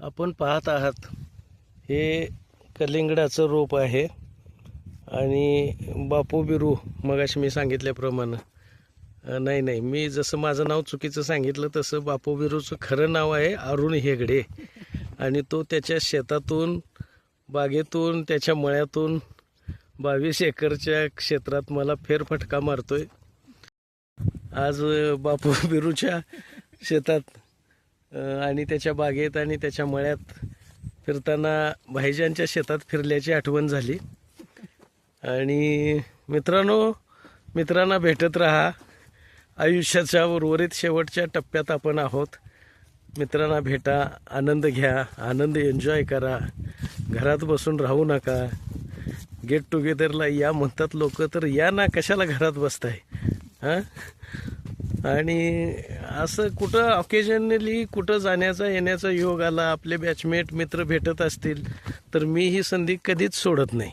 आपण पाहत आहात हे कलिंगडाचं रोप आहे. आणि बापू बिरू मगाशी मी सांगितल्याप्रमाणे. नाही नाही मी जसं माझं नाव चुकीचं सांगितलं तसं बापू बिरूचं खरं नाव आहे अरुण हेगडे. आणि तो त्याच्या शेतातून बागेतून त्याच्या मळ्यातून बावीस एकरच्या क्षेत्रात मला फेरफटका मारतोय. आज बापू बिरूच्या शेतात आणि त्याच्या बागेत आणि त्याच्या मळ्यात फिरताना भाईजांच्या शेतात फिरल्याची आठवण झाली. आणि मित्रांनो मित्रांना भेटत राहा. आयुष्याच्या उर्वरित शेवटच्या टप्प्यात आपण आहोत. मित्रांना भेटा आनंद घ्या आनंद एन्जॉय करा. घरात बसून राहू नका. गेट टुगेदरला या म्हणतात लोक तर या ना कशाला घरात बसताय? हां? आणि असं कुठं ऑकेजनली कुठं जाण्याचा येण्याचा योग आला आपले बॅचमेट मित्र भेटत असतील तर मी ही संधी कधीच सोडत नाही.